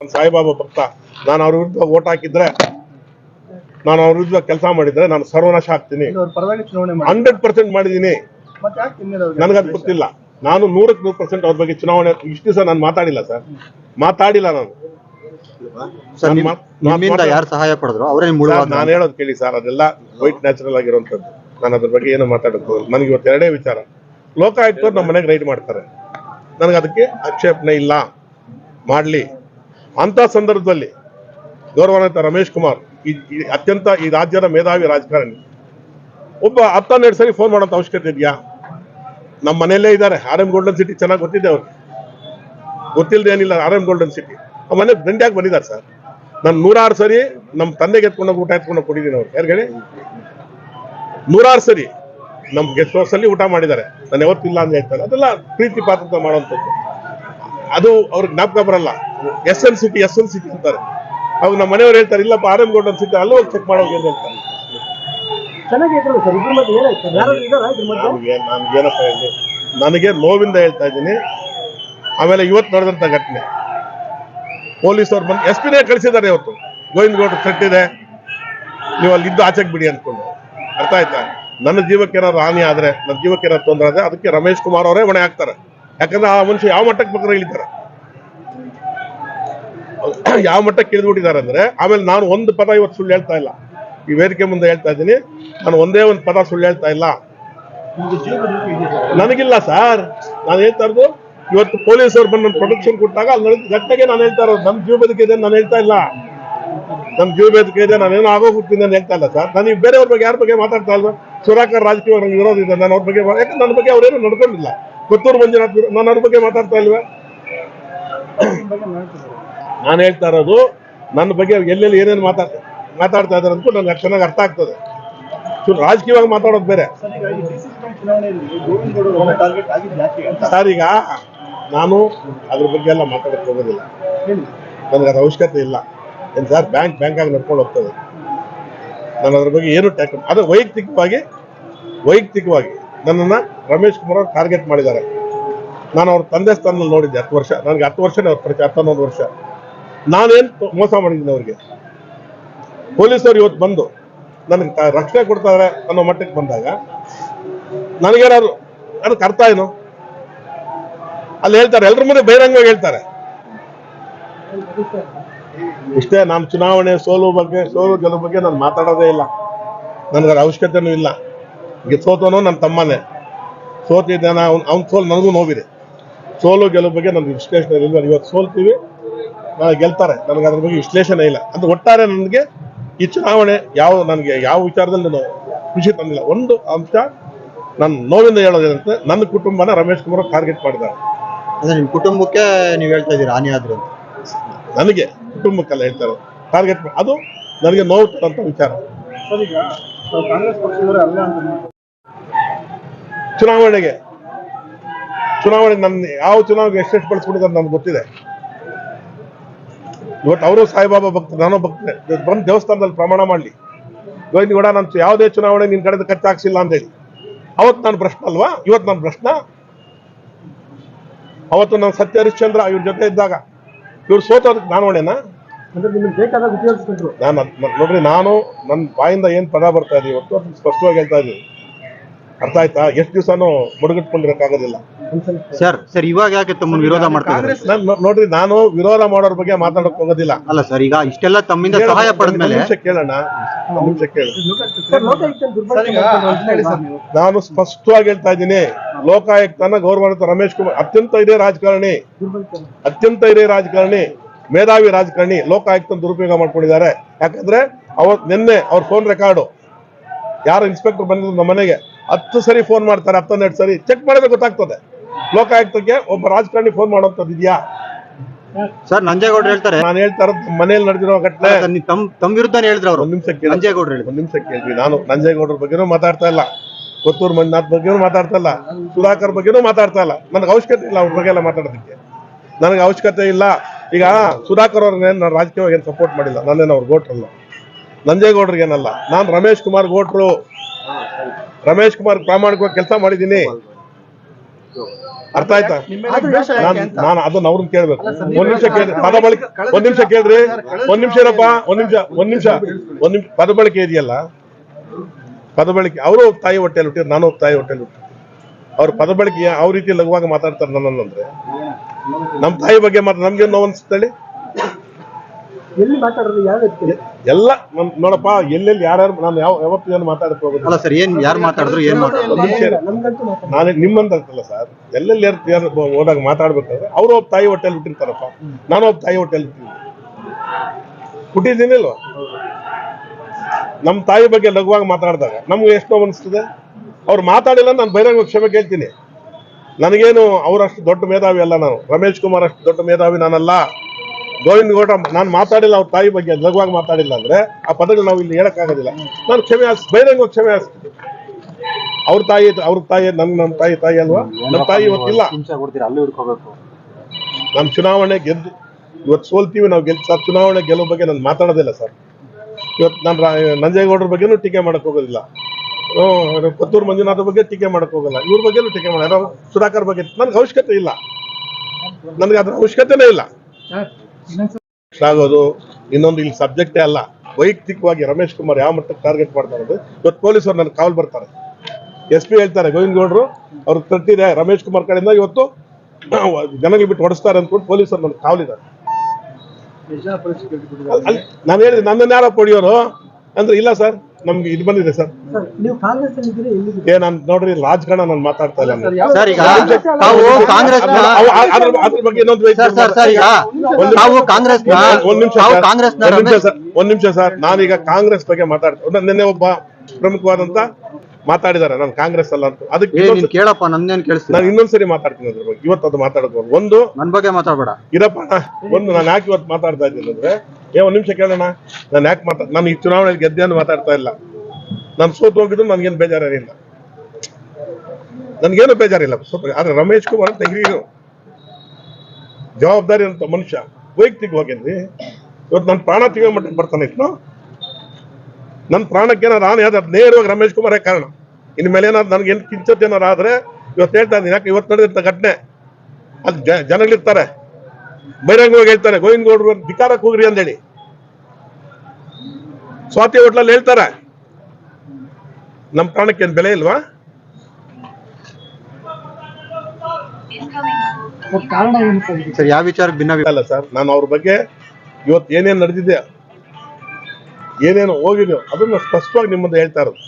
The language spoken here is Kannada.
ನಾನು ಸಾಯಿಬಾಬಾ ಭಕ್ತ. ನಾನು ಅವ್ರ ವಿರುದ್ಧ ಓಟ್ ಹಾಕಿದ್ರೆ ನಾನು ಅವ್ರ ವಿರುದ್ಧ ಕೆಲಸ ಮಾಡಿದ್ರೆ ನಾನು ಸರ್ವನಾಶ ಆಗ್ತೀನಿ. ಹಂಡ್ರೆಡ್ ಪರ್ಸೆಂಟ್ ಮಾಡಿದ್ದೀನಿ ಮತ್ತೆ ಯಾಕೆ ತಿನ್ನೋದು ಅವ್ರಿಗೆ? ನನಗದು ಗೊತ್ತಿಲ್ಲ. ನಾನು ನೂರಕ್ಕೆ ನೂರು ಪರ್ಸೆಂಟ್ ಅವ್ರ ಬಗ್ಗೆ ಚುನಾವಣೆ ಇಷ್ಟು ದಿವಸ ನಾನು ಮಾತಾಡಿಲ್ಲ ಸರ್. ಮಾತಾಡಿಲ್ಲ ನಾನು. ಯಾರು ಸಹಾಯ ಪಡೆದ್ರು? ಅವರೇ ನಾನು ಹೇಳೋದು ಕೇಳಿ ಸರ್ ಅದೆಲ್ಲ ವೈಟ್ ನ್ಯಾಚುರಲ್ ಆಗಿರುವಂತದ್ದು ನಾನು ಅದ್ರ ಬಗ್ಗೆ ಏನು ಮಾತಾಡೋದು? ನನಗೆ ಇವತ್ತು ಎರಡೇ ವಿಚಾರ. ಲೋಕಾಯುಕ್ತರು ನಮ್ಮ ಮನೆಗೆ ರೈಡ್ ಮಾಡ್ತಾರೆ. ನನಗೆ ಅದಕ್ಕೆ ಆಕ್ಷೇಪಣೆ ಇಲ್ಲ. ಮಾಡಲಿ. ಅಂತ ಸಂದರ್ಭದಲ್ಲಿ ಗೌರವಾನ್ವಿತ ರಮೇಶ್ ಕುಮಾರ್ ಈ ಅತ್ಯಂತ ಈ ರಾಜ್ಯದ ಮೇಧಾವಿ ರಾಜಕಾರಣಿ. ಒಬ್ಬ ಹತ್ತನ್ನೆರಡು ಸರಿ ಫೋನ್ ಮಾಡೋಂಥ ಅವಶ್ಯಕತೆ ಇದೆಯಾ? ನಮ್ಮ ಮನೆಯಲ್ಲೇ ಇದ್ದಾರೆ. ಆರ್ ಎಂ ಗೋಲ್ಡನ್ ಸಿಟಿ ಚೆನ್ನಾಗಿ ಗೊತ್ತಿದೆ ಅವ್ರು. ಗೊತ್ತಿಲ್ಲದೆ ಏನಿಲ್ಲ ಆರ್ ಎಂ ಗೋಲ್ಡನ್ ಸಿಟಿ ಆ ಮನೆ ದಂಡ್ಯಾಗಿ ಬಂದಿದ್ದಾರೆ ಸರ್. ನಾನು ನೂರಾರು ಸರಿ ನಮ್ಮ ತಂದೆಗೆ ಎತ್ಕೊಂಡೋಗಿ ಊಟ ಎತ್ಕೊಂಡು ಕೊಟ್ಟಿದ್ದೀನಿ ಅವ್ರು. ಯಾರು ಹೇಳಿ? ನೂರಾರು ಸರಿ ನಮ್ಮ ಗೆಸ್ಟ್ ಹೌಸ್ ಅಲ್ಲಿ ಊಟ ಮಾಡಿದ್ದಾರೆ. ನಾನು ಯಾವತ್ತಿಲ್ಲ ಅಂತ ಹೇಳ್ತಾರೆ. ಅದೆಲ್ಲ ಪ್ರೀತಿ ಪಾತ್ರ ಮಾಡುವಂಥದ್ದು. ಅದು ಅವ್ರಿಗೆ ಜ್ಞಾಪಕ ಬರಲ್ಲ. S L city S L city ಅಂತಾರೆ. ಅವ್ರು ನಮ್ಮ ಮನೆಯವ್ರು ಹೇಳ್ತಾರೆ ಇಲ್ಲಪ್ಪ ಆರ್ ಎಂ ಗೌಡ್ ಅಲ್ಲೂ ಹೋಗಿ ಚೆಕ್ ಮಾಡೋಗಿ ಅಂತ ಹೇಳ್ತಾರೆ. ನನಗೇನಪ್ಪ ಹೇಳಿ ನನಗೆ ನೋವಿಂದ ಹೇಳ್ತಾ ಇದ್ದೀನಿ. ಆಮೇಲೆ ಇವತ್ತು ನಡೆದಂತ ಘಟನೆ. ಪೊಲೀಸವ್ರು ಬಂದು ಎಸ್ ಪಿನೇ ಕಳಿಸಿದ್ದಾರೆ ಇವತ್ತು. ಗೋವಿಂದ ಗೌಡ್ರು ಕಟ್ಟಿದೆ ನೀವು ಅಲ್ಲಿ ಇದ್ದು ಆಚೆಗೆ ಬಿಡಿ ಅಂದ್ಕೊಂಡು. ಅರ್ಥ ಆಯ್ತಾ? ನನ್ನ ಜೀವಕ್ಕೆ ಏನಾದ್ರು ಹಾನಿ ಆದ್ರೆ ನನ್ನ ಜೀವಕ್ಕೆ ಏನಾದ್ರು ತೊಂದರೆ ಆದ್ರೆ ಅದಕ್ಕೆ ರಮೇಶ್ ಕುಮಾರ್ ಅವರೇ ಹೊಣೆ ಹಾಕ್ತಾರೆ. ಯಾಕಂದ್ರೆ ಆ ಮನುಷ್ಯ ಯಾವ ಮಟ್ಟಕ್ಕೆ ಬೇಕಾದ್ರೆ ಇಳಿತಾರೆ? ಯಾವ ಮಟ್ಟಕ್ಕೆ ಇಳಿದ್ಬಿಟ್ಟಿದ್ದಾರೆ ಅಂದ್ರೆ, ಆಮೇಲೆ ನಾನು ಒಂದು ಪದ ಇವತ್ತು ಸುಳ್ಳು ಹೇಳ್ತಾ ಇಲ್ಲ. ಈ ವೇದಿಕೆ ಮುಂದೆ ಹೇಳ್ತಾ ಇದ್ದೀನಿ. ನಾನು ಒಂದೇ ಒಂದು ಪದ ಸುಳ್ಳು ಹೇಳ್ತಾ ಇಲ್ಲ. ನನಗಿಲ್ಲ ಸರ್. ನಾನು ಹೇಳ್ತಾ ಇರೋದು, ಇವತ್ತು ಪೊಲೀಸರು ಬಂದು ಪ್ರೊಟೆಕ್ಷನ್ ಕೊಟ್ಟಾಗ ಅಲ್ಲಿ ನಡೆದ ನಾನು ಹೇಳ್ತಾ ಇರೋದು. ನಮ್ಮ ಜೀವ ಬದುಕಿದೆ ನಾನು ಹೇಳ್ತಾ ಇಲ್ಲ. ನಮ್ಮ ಜೀವ ಬದುಕಿದೆ ಇದೆ ನಾನೇನೋ ಆಗೋಗ್ಬಿಡ್ತೀನಿ ನಾನು ಹೇಳ್ತಾ ಇಲ್ಲ ಸರ್. ನಾನು ಬೇರೆಯವ್ರ ಬಗ್ಗೆ ಯಾರ ಬಗ್ಗೆ ಮಾತಾಡ್ತಾ ಇಲ್ವಾ ಸುರಾಕರ್ ರಾಜಕೀಯ ನಂಗೆ ವಿರೋಧ ಇದೆ. ನಾನು ಅವ್ರ ಬಗ್ಗೆ, ಯಾಕಂದ್ರೆ ನನ್ನ ಬಗ್ಗೆ ಅವ್ರೇನು ನಡ್ಕೊಂಡಿಲ್ಲ. ಕೊತ್ತೂರು ಮಂಜುನಾಥ್ ನಾನು ಅವ್ರ ಬಗ್ಗೆ ಮಾತಾಡ್ತಾ ಇಲ್ವಾ? ನಾನು ಹೇಳ್ತಾ ಇರೋದು, ನನ್ನ ಬಗ್ಗೆ ಎಲ್ಲೆಲ್ಲಿ ಏನೇನು ಮಾತಾಡ್ತಾರೆ ಮಾತಾಡ್ತಾ ಇದ್ದಾರೆ ಅಂತೂ ನನಗೆ ಚೆನ್ನಾಗಿ ಅರ್ಥ ಆಗ್ತದೆ. ರಾಜಕೀಯವಾಗಿ ಮಾತಾಡೋದು ಬೇರೆ. ಸರ್, ಈಗ ನಾನು ಅದ್ರ ಬಗ್ಗೆ ಎಲ್ಲ ಮಾತಾಡಕ್ಕೆ ಹೋಗೋದಿಲ್ಲ. ನನಗೆ ಅದು ಅವಶ್ಯಕತೆ ಇಲ್ಲ. ಏನು ಸರ್, ಬ್ಯಾಂಕ್ ಬ್ಯಾಂಕ್ ಆಗಿ ನಡ್ಕೊಂಡು ಹೋಗ್ತದೆ. ನಾನು ಅದ್ರ ಬಗ್ಗೆ ಏನು ಟ್ಯಾಕ್ ಅದು ವೈಯಕ್ತಿಕವಾಗಿ ವೈಯಕ್ತಿಕವಾಗಿ ನನ್ನನ್ನು ರಮೇಶ್ ಕುಮಾರ್ ಅವ್ರು ಟಾರ್ಗೆಟ್ ಮಾಡಿದ್ದಾರೆ. ನಾನು ಅವ್ರ ತಂದೆ ಸ್ಥಾನದಲ್ಲಿ ನೋಡಿದ್ದೆ ಹತ್ತು ವರ್ಷ. ನನಗೆ ಹತ್ತು ವರ್ಷನೇ ಅವ್ರ ಪರಿಚಯ ಹತ್ತೊಂದೊಂದು ವರ್ಷ. ನಾನೇನು ಮೋಸ ಮಾಡಿದ್ದೀನಿ ಅವ್ರಿಗೆ? ಪೊಲೀಸರು ಇವತ್ತು ಬಂದು ನನಗೆ ರಕ್ಷಣೆ ಕೊಡ್ತಾರೆ ಅನ್ನೋ ಮಟ್ಟಕ್ಕೆ ಬಂದಾಗ ನನಗೇನಾದ್ರು ಅದಕ್ಕೆ ಅರ್ಥ ಏನು? ಅಲ್ಲಿ ಹೇಳ್ತಾರೆ ಎಲ್ಲರ ಮುಂದೆ ಬಹಿರಂಗವಾಗಿ ಹೇಳ್ತಾರೆ. ಇಷ್ಟೇ, ನಾನು ಚುನಾವಣೆ, ಸೋಲು ಬಗ್ಗೆ, ಸೋಲು ಗೆಲುವು ಬಗ್ಗೆ ನಾನು ಮಾತಾಡೋದೇ ಇಲ್ಲ. ನನಗೆ ಅದ್ರ ಅವಶ್ಯಕತೆನೂ ಇಲ್ಲ. ಈಗ ಸೋತವನು ನನ್ನ ತಮ್ಮನೇ. ಸೋತಿದ್ದಾನ ಅವ್ನು ಅವ್ನ ಸೋಲು ನನಗೂ ನೋವಿದೆ. ಸೋಲು ಗೆಲುವು ಬಗ್ಗೆ ನನಗೆ ವಿಶ್ಲೇಷಣೆ ಇಲ್ಲ ಇವತ್ತು ಸೋಲ್ತೀವಿ. ನಾನು ಗೆಲ್ತಾರೆ. ನನಗೆ ಅದ್ರ ಬಗ್ಗೆ ವಿಶ್ಲೇಷಣೆ ಇಲ್ಲ. ಅಂದ್ರೆ ಒಟ್ಟಾರೆ ನನಗೆ ಈ ಚುನಾವಣೆ ಯಾವ ನನಗೆ ಯಾವ ವಿಚಾರದಲ್ಲಿ ನಾನು ಖುಷಿ ತಂದಿಲ್ಲ. ಒಂದು ಅಂಶ ನನ್ನ ನೋವಿಂದ ಹೇಳೋದೇನಂತೆ ನನ್ನ ಕುಟುಂಬನ ರಮೇಶ್ ಕುಮಾರ್ ಟಾರ್ಗೆಟ್ ಮಾಡಿದ್ದಾರೆ. ಅದೇ ನಿಮ್ಮ ಕುಟುಂಬಕ್ಕೆ ನೀವು ಹೇಳ್ತಾ ಇದ್ದೀರಾ ಹಾನಿ ಆದ್ರು ನನಗೆ ಕುಟುಂಬಕ್ಕೆಲ್ಲ ಹೇಳ್ತಾರೆ ಟಾರ್ಗೆಟ್ ಅದು ನನಗೆ ನೋವು ತರಂತ ವಿಚಾರ. ಚುನಾವಣೆಗೆ. ಚುನಾವಣೆ ನನ್ನ ಯಾವ ಚುನಾವಣೆಗೆ ಎಷ್ಟೆಷ್ಟು ಬಳಸ್ಕೊಂಡಿದ್ದಾರೆ ನಮ್ಗೆ ಗೊತ್ತಿದೆ. ಇವತ್ತು ಅವರು ಸಾಯಿಬಾಬಾ ಭಕ್ತ, ನಾನು ಇವತ್ತು ಬಂದು ದೇವಸ್ಥಾನದಲ್ಲಿ ಪ್ರಮಾಣ ಮಾಡಲಿ. ಇವತ್ತು ಕೂಡ ನಾನು ಯಾವುದೇ ಚುನಾವಣೆ ನಿನ್ನ ಕಡೆದು ಖರ್ಚು ಹಾಕ್ಸಿಲ್ಲ ಅಂತ ಹೇಳಿ. ಅವತ್ತು ನಾನು ಪ್ರಶ್ನೆ ಅಲ್ವಾ? ಇವತ್ತು ನನ್ನ ಪ್ರಶ್ನ? ಅವತ್ತು ನಾನು ಸತ್ಯ ಹರಿಶ್ಚಂದ್ರ ಇವ್ರ ಜೊತೆ ಇದ್ದಾಗ. ಇವ್ರು ಸೋತೋದಕ್ಕೆ ನಾನು ಹೊಣೆನಾ ಅಂದ್ರೆ ನಿಮಗೆ ಬೇಕಾದಾಗ ಉಪಯೋಗಿಸ್ಕೊಂಡ್ರು. ನಾನು ನೋಡ್ರಿ ನಾನು ನನ್ನ ಬಾಯಿಂದ ಏನ್ ಪದ ಬರ್ತಾ ಇದೆ ಇವತ್ತು ಅದನ್ನ ಸ್ಪಷ್ಟವಾಗಿ ಹೇಳ್ತಾ ಇದ್ದೀನಿ. ಅರ್ಥ ಆಯ್ತಾ? ಎಷ್ಟು ದಿವಸನೂ ಮುಡುಗಿಟ್ಕೊಂಡಿರಕ್ಕಾಗೋದಿಲ್ಲ. ಸರ್ ಸರ್ ಇವಾಗ ಯಾಕೆ ತಮ್ಮನ್ನ ವಿರೋಧ ಮಾಡ್ತಾ ಇದ್ದಾರೆ? ನಾನ್ ನೋ- ನೋಡ್ರಿ ನಾನು ವಿರೋಧ ಮಾಡೋರ ಬಗ್ಗೆ ಮಾತಾಡಕ್ ಹೋಗೋದಿಲ್ಲ. ಅಲ್ಲ ಸರ್ ಈಗ ಇಷ್ಟೆಲ್ಲ ತಮ್ಮಿಂದ ಸಹಾಯ ಒಂದ್ ಪಡೆದ್ಮೇಲೆ ನಿಮಿಷ ಕೇಳೋಣ ಒಂದ್ ನಿಮಿಷ ಕೇಳು. ಸರ್ ಲೋಕಾಯುಕ್ತ ದುರ್ಬಳಕೆ ಮಾಡ್ಕೊಂಡು ಅಂತ ಹೇಳಿ ಸರ್ ನೀವು. ನಾನು ಸ್ಪಷ್ಟವಾಗಿ ಹೇಳ್ತಾ ಇದ್ದೀನಿ ಲೋಕಾಯುಕ್ತನ ಗೌರವಾನ್ವಿತ ರಮೇಶ್ ಕುಮಾರ್ ಅತ್ಯಂತ ಹಿರಿಯ ರಾಜಕಾರಣಿ. ದುರ್ಬಳಕೆ ಅತ್ಯಂತ ಹಿರಿಯ ರಾಜಕಾರಣಿ. ಮೇಧಾವಿ ರಾಜಕಾರಣಿ ಲೋಕಾಯುಕ್ತ ದುರುಪಯೋಗ ಮಾಡ್ಕೊಂಡಿದ್ದಾರೆ. ಯಾಕಂದ್ರೆ ಅವತ್ ನಿನ್ನೆ ಅವ್ರ ಫೋನ್ ರೆಕಾರ್ಡು ಯಾರು ಇನ್ಸ್ಪೆಕ್ಟರ್ ಬಂದಿದ್ರು ನಮ್ಮ ಮನೆಗೆ ಹತ್ತು ಸರಿ ಫೋನ್ ಮಾಡ್ತಾರೆ ಹತ್ತೊಂದೆರಡು ಸರಿ ಚೆಕ್ ಮಾಡಿದ್ರೆ ಗೊತ್ತಾಗ್ತದೆ. ಲೋಕಾಯುಕ್ತಕ್ಕೆ ಒಬ್ಬ ರಾಜಕಾರಣಿ ಫೋನ್ ಮಾಡೋಂಥದ್ದು ಇದೆಯಾ? ಸರ್ ನಂಜೇಗೌಡರು ಹೇಳ್ತಾರೆ. ನಾನು ಹೇಳ್ತಾ ಇರೋದು ಮನೇಲಿ ನಡೆದಿರೋ ಘಟನೆ ತಮ್ಮ ವಿರುದ್ಧ ತಮ್ ತಮ್ ವಿರುದ್ಧನೇ ಹೇಳಿದ್ರು ಅವರು. ಒಂದು ನಿಮಿಷ ಕೇಳಿ. ನಂಜೇಗೌಡರು ಹೇಳಿ ಒಂದ್ ನಿಮಿಷ ಕೇಳಿ ನಾನು ನಂಜೇಗೌಡರ ಬಗ್ಗೆನೂ ಮಾತಾಡ್ತಾ ಇಲ್ಲ. ಕೊತ್ತೂರು ಮಂಜುನಾಥ್ ಬಗ್ಗೆನೂ ಮಾತಾಡ್ತಾ ಇಲ್ಲ. ಸುಧಾಕರ್ ಬಗ್ಗೆನೂ ಮಾತಾಡ್ತಾ ಇಲ್ಲ. ನನಗೆ ಅವಶ್ಯಕತೆ ಇಲ್ಲ ಅವ್ರ ಬಗ್ಗೆ ಎಲ್ಲ ಮಾತಾಡೋದಕ್ಕೆ. ನನಗೆ ಅವಶ್ಯಕತೆ ಇಲ್ಲ. ಈಗ ಸುಧಾಕರ್ ಅವ್ರನ್ನೇನು ನಾನು ರಾಜಕೀಯವಾಗಿ ಏನು ಸಪೋರ್ಟ್ ಮಾಡಿಲ್ಲ. ನಾನೇನು ಅವ್ರು ಗೋಟ್ರಲ್ಲ ನಂಜೇಗೌಡರಿಗೇನಲ್ಲ ನಾನು ರಮೇಶ್ ಕುಮಾರ್ ಗೋಟ್ರು ರಮೇಶ್ ಕುಮಾರ್ ಪ್ರಾಮಾಣಿಕವಾಗಿ ಕೆಲಸ ಮಾಡಿದ್ದೀನಿ. ಅರ್ಥ ಆಯ್ತಾ? ನಾನು ಅದನ್ನ ಅವ್ರನ್ನ ಕೇಳ್ಬೇಕು. ಒಂದ್ ನಿಮಿಷ ಕೇಳಿ. ಪದ ಬಳಕೆ ಒಂದ್ ನಿಮಿಷ ಕೇಳ್ರಿ. ಒಂದ್ ನಿಮಿಷ ಏನಪ್ಪ ಒಂದ್ ನಿಮಿಷ ಒಂದ್ ನಿಮಿಷ. ಒಂದ್ ನಿಮಿಷ ಪದ ಬಳಕೆ ಇದೆಯಲ್ಲ? ಪದ ಬಳಕೆ ಅವರು ತಾಯಿ ಹೊಟ್ಟೆಲಿ ಹುಟ್ಟಿದ್ರು ನಾನು ತಾಯಿ ಹೊಟ್ಟೆಲಿ ಹುಟ್ಟಿದ್ರು ಅವ್ರ ಪದ ಬಳಕೆ ಯಾವ ರೀತಿ ಲಘುವಾಗಿ ಮಾತಾಡ್ತಾರೆ ನನ್ನಂದ್ರೆ ನಮ್ಮ ತಾಯಿ ಬಗ್ಗೆ ಮಾತ್ರ ನಮ್ಗೆ ನೋವು ಅನ್ಸುತ್ತೇಳಿ ಎಲ್ಲಿ ನಮ್ ನೋಡಪ್ಪ ಎಲ್ಲೆಲ್ಲಿ ಯಾರ್ಯಾರು ನಾನು ಯಾವ ಯಾವತ್ತು ಏನು ಮಾತಾಡಕ್ ಹೋಗೋದಿಲ್ಲ. ಅಲ್ಲ ಸರ್ ಏನ್ ಯಾರು ಮಾತಾಡಿದ್ರು ಏನ್ ನಾನು ನಿಮ್ಮಂತ ಅಂತಲ್ಲ ಸರ್ ಎಲ್ಲೆಲ್ಲಿ ಯಾರು ಯಾರು ಹೋದಾಗ ಮಾತಾಡ್ಬೇಕಾದ್ರೆ ಅವರು ಒಬ್ಬ ತಾಯಿ ಹೊಟ್ಟೆಲಿ ಹುಟ್ಟಿರ್ತಾರಪ್ಪ ನಾನು ಒಬ್ಬ ತಾಯಿ ಹೊಟ್ಟೆಲಿ ಹುಟ್ಟಿದ್ದೀನಿ ಇಲ್ವಾ ನಮ್ಮ ತಾಯಿ ಬಗ್ಗೆ ಲಘುವಾಗಿ ಮಾತಾಡಿದಾಗ ನಮ್ಗೆ ಎಷ್ಟೋ ಅನಿಸ್ತದೆ ಅವ್ರು ಮಾತಾಡಿಲ್ಲ ನಾನು ಬಹಿರಂಗ ಕ್ಷಮೆ ಕೇಳ್ತೀನಿ. ನನಗೇನು ಅವರಷ್ಟು ದೊಡ್ಡ ಮೇಧಾವಿ ಅಲ್ಲ ನಾನು. ರಮೇಶ್ ಕುಮಾರ್ ಅಷ್ಟು ದೊಡ್ಡ ಮೇಧಾವಿ ನಾನಲ್ಲ. ಗೋವಿಂದ ಗೌಡ ನಾನು ಮಾತಾಡಿಲ್ಲ ಅವ್ರ ತಾಯಿ ಬಗ್ಗೆ ಲಘುವಾಗಿ ಮಾತಾಡಿಲ್ಲ ಅಂದ್ರೆ ಆ ಪದಗಳು ನಾವು ಇಲ್ಲಿ ಹೇಳಕ್ಕಾಗೋದಿಲ್ಲ. ನಾನು ಕ್ಷಮೆ ಹಾಸ್ ಬಹಿರಂಗ ಕ್ಷಮೆ ಹಾಸ್ತೀನಿ. ಅವ್ರ ತಾಯಿ ಅವ್ರ ತಾಯಿ ನನ್ ನಮ್ಮ ತಾಯಿ ತಾಯಿ ಅಲ್ವಾ? ನಮ್ಮ ತಾಯಿ ಇವತ್ತಿಲ್ಲ. ನಮ್ ನಮ್ಮ ಚುನಾವಣೆ ಗೆದ್ದು ಇವತ್ತು ಸೋಲ್ತೀವಿ ನಾವು ಗೆಲ್ ಸರ್ ಚುನಾವಣೆ ಗೆಲ್ಲೋ ಬಗ್ಗೆ ನಾನು ಮಾತಾಡೋದಿಲ್ಲ ಸರ್. ಇವತ್ತು ನಾನು ನಂಜೇಗೌಡರ ಬಗ್ಗೆನೂ ಟೀಕೆ ಮಾಡಕ್ ಹೋಗೋದಿಲ್ಲ. ಪುತ್ತೂರು ಮಂಜುನಾಥ ಬಗ್ಗೆ ಟೀಕೆ ಮಾಡಕ್ ಹೋಗಲ್ಲ. ಇವ್ರ ಬಗ್ಗೆ ಟೀಕೆ ಮಾಡ ಯಾರೋ ಸುಧಾಕರ್ ಬಗ್ಗೆ ನನ್ಗೆ ಅವಶ್ಯಕತೆ ಇಲ್ಲ. ನನ್ಗೆ ಅದ್ರ ಅವಶ್ಯಕತೆನೇ ಇಲ್ಲ. ಆಗೋದು ಇನ್ನೊಂದು ಇಲ್ಲಿ ಸಬ್ಜೆಕ್ಟೇ ಅಲ್ಲ. ವೈಯಕ್ತಿಕವಾಗಿ ರಮೇಶ್ ಕುಮಾರ್ ಯಾವ ಮಟ್ಟಕ್ಕೆ ಟಾರ್ಗೆಟ್ ಮಾಡ್ತಾ ಇರೋದು ಇವತ್ತು ಪೊಲೀಸರು ನನ್ಗೆ ಕಾವಲು ಬರ್ತಾರೆ. ಎಸ್ ಪಿ ಹೇಳ್ತಾರೆ ಗೋವಿಂದ ಗೌಡ್ರು. ಅವ್ರಿಗೆ ತಟ್ಟಿದೆ ರಮೇಶ್ ಕುಮಾರ್ ಕಡೆಯಿಂದ ಇವತ್ತು. ಜನಗಳು ಬಿಟ್ಟು ಹೊಡಿಸ್ತಾರೆ ಅಂದ್ಕೊಂಡು ಪೊಲೀಸರು ನನ್ಗೆ ಕಾವಲಿದ್ದಾರೆ ಇದ್ದಾರೆ ನಾನು ಹೇಳಿದೆ ನನ್ನನ್ನು ಯಾರೋ ಪಡೆಯೋರು? ಅಂದ್ರೆ ಇಲ್ಲ ಸರ್. ನಮ್ಗೆ ಇದು ಬಂದಿದೆ ಸರ್. ಸರ್ ನೀವು ಕಾಂಗ್ರೆಸ್ ಏ ನಾನು ನೋಡ್ರಿ ರಾಜಕಾರಣ ನಾನು ಮಾತಾಡ್ತಾ ಇಲ್ಲ ನಾನು. ಸರ್ ಈಗ ತಾವು ಕಾಂಗ್ರೆಸ್ ಅದ್ರ ಅದ್ರ- ಅದ್ರ ಬಗ್ಗೆ ಇನ್ನೊಂದು ವಿಷಯ ಸರ್ ಸರ್ ಸರ್. ಈಗ ತಾವು ಕಾಂಗ್ರೆಸ್ ಒಂದ್- ಒಂದ್ ನಿಮಿಷ ತಾವು ಸರ್. ಕಾಂಗ್ರೆಸ್ ಒಂದ್ ನಿಮಿಷ ಸರ್. ಒಂದ್ ನಿಮಿಷ ಸರ್. ನಾನೀಗ ಕಾಂಗ್ರೆಸ್ ಬಗ್ಗೆ ಮಾತಾಡ್ತೇನೆ ನಿನ್ನೆ ಒಬ್ಬ ಪ್ರಮುಖವಾದಂತ ಮಾತಾಡಿದ್ದಾರೆ ನಾನು ಕಾಂಗ್ರೆಸ್ ಅಲ್ಲ ಅಂತ. ಅದಕ್ಕೆ ಕೇಳಪ್ಪ ನಂದೇನ್ ಕೇಳಿಸ್ತೀನಿ ನಾನು ಇನ್ನೊಂದ್ಸರಿ ಮಾತಾಡ್ತೀನಿ ಅದ್ರ ಬಗ್ಗೆ. ಇವತ್ತು ಅದು ಮಾತಾಡೋದು. ಒಂದು ನನ್ ಬಗ್ಗೆ ಮಾತಾಡಬೇಡ. ಇರಪ್ಪ ಒಂದು ನಾನು ಯಾಕೆ ಇವತ್ತು ಮಾತಾಡ್ತಾ ಇದ್ದೀನಿ ಅಂದ್ರೆ ಏ ಒಂದ್ ನಿಮಿಷ ಕೇಳೋಣ. ನಾನು ಯಾಕೆ ಮಾತಾಡ್ ನಾನು ಈ ಚುನಾವಣೆಯಲ್ಲಿ ಗೆದ್ದೆ ಅಂತ ಮಾತಾಡ್ತಾ ಇಲ್ಲ. ನಾನು ಸೋತು ಹೋಗಿದ್ದು ನನ್ಗೇನು ಬೇಜಾರಿಲ್ಲ ನನ್ಗೇನು ಬೇಜಾರಿಲ್ಲ ಸೋತು ಆದ್ರೆ ರಮೇಶ್ ಕುಮಾರ್ ಅಂತ ಹಿರಿಯರು ಜವಾಬ್ದಾರಿ ಅಂತ ಮನುಷ್ಯ. ವೈಯಕ್ತಿಕವಾಗಿ ಇವತ್ತು ನನ್ನ ಪ್ರಾಣ ತೆಗೆಯೋ ಮಟ್ಟಕ್ಕೆ ಬರ್ತಾನೆ ಇಷ್ಟು ನನ್ನ ಪ್ರಾಣಕ್ಕೆ ನಾನು ಹಾನಿ ನೇರವಾಗಿ ರಮೇಶ್ ಕುಮಾರೇ ಕಾರಣ. ಇನ್ನು ಮೇಲೆ ಏನಾದ್ರು ನನಗೆ ಏನು ಕಿಂಚತ್ ಏನಾರು ಆದ್ರೆ ಇವತ್ತು ಹೇಳ್ತಾ ಇದ್ದೀನಿ. ಯಾಕೆ ಇವತ್ತು ನಡೆದಿರ್ತ ಘಟನೆ? ಅಲ್ಲಿ ಜ ಜನಗಳಿರ್ತಾರೆ. ಬಹಿರಂಗವಾಗಿ ಹೇಳ್ತಾರೆ ಗೋವಿಂದ ಗೌಡ್ರು ಧಿಕಾರಕ್ಕೆ ಹೋಗ್ರಿ ಅಂದೇಳಿ. ಸ್ವಾತಿ ಹೋಟ್ಲಲ್ಲಿ ಹೇಳ್ತಾರೆ ನಮ್ಮ ಪ್ರಾಣಕ್ಕೆ ಏನ್ ಬೆಲೆ ಇಲ್ವಾ? ಸರ್ ಯಾವ ವಿಚಾರ ಭಿನ್ನ ಅಲ್ಲ ಸರ್ ನಾನು ಅವ್ರ ಬಗ್ಗೆ ಇವತ್ತು ಏನೇನು ನಡೆದಿದೆ ಏನೇನು ಹೋಗಿದೆಯೋ ಅದನ್ನ ಸ್ಪಷ್ಟವಾಗಿ ನಿಮ್ಮ ಮುಂದೆ ಹೇಳ್ತಾ ಇರೋದು.